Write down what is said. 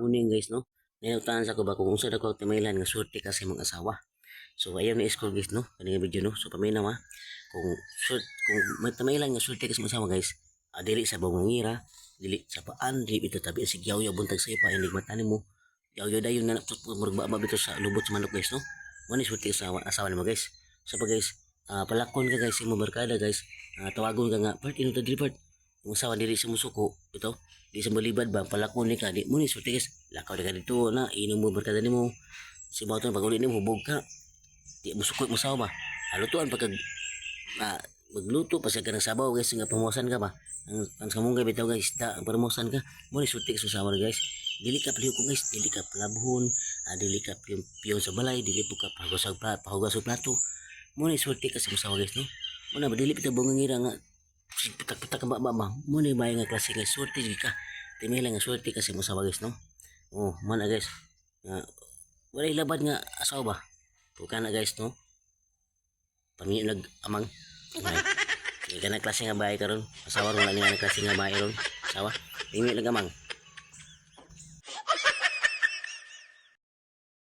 Muning guys no. Nayutaan sa ko ba kung unsa dako timaylan nga swerte ka sa imong asawa. So ayaw ni school guys no. Kani nga video no. So paminaw ha. Kung swerte kung may timaylan nga swerte ka sa imong asawa guys. Ah, dili sa bangungira, dili sa paan, dili ito tabi si yaw yaw buntag sa ipa inig mata nimo. Yaw yaw dayon na murag ba bito sa lubot sa manok guys no. Mo ni ka sa asawa, asawa nimo guys. So pa guys, ah, palakon ka guys imong barkada guys. Ah, tawagon ka nga, part ino part. Kung asawa dili sa musuko, ito, di sa balibad ba palakon ni ka di mo ni swerte guys. Lakaw di ka dito na inom mo barkada nimo. Si Bauton pag uli nimo hubog ka. Di mo sukot mo sawa ba. Halutuan pagka ah, magluto pa ka ng sabaw guys nga pamuwasan ka ba. Ang ang kamong gabi bitaw guys, da ang pamuwasan ka. Mo ni ka sa sawa guys. Dili ka ko guys, dili ka palabuhon, ah, dili ka piyon, sa balay, dili po ka pahugas sa plato, sa. Mo ni ka sa sawa guys no. Mo na dili pita bungangira nga pitak-pitak ka ba ba. Mo ni bayan nga klase nga swerte di ka. Tinila nga swerte ka sa sawa guys no. Oh, man guys. Nga wala ilabad nga asawa ba. Buka na guys no. Paminyo nag amang. Ay, ka na klase nga bahay karon. Asawa ron lang nga klase nga bahay ron. Asawa. Paminyo nag amang.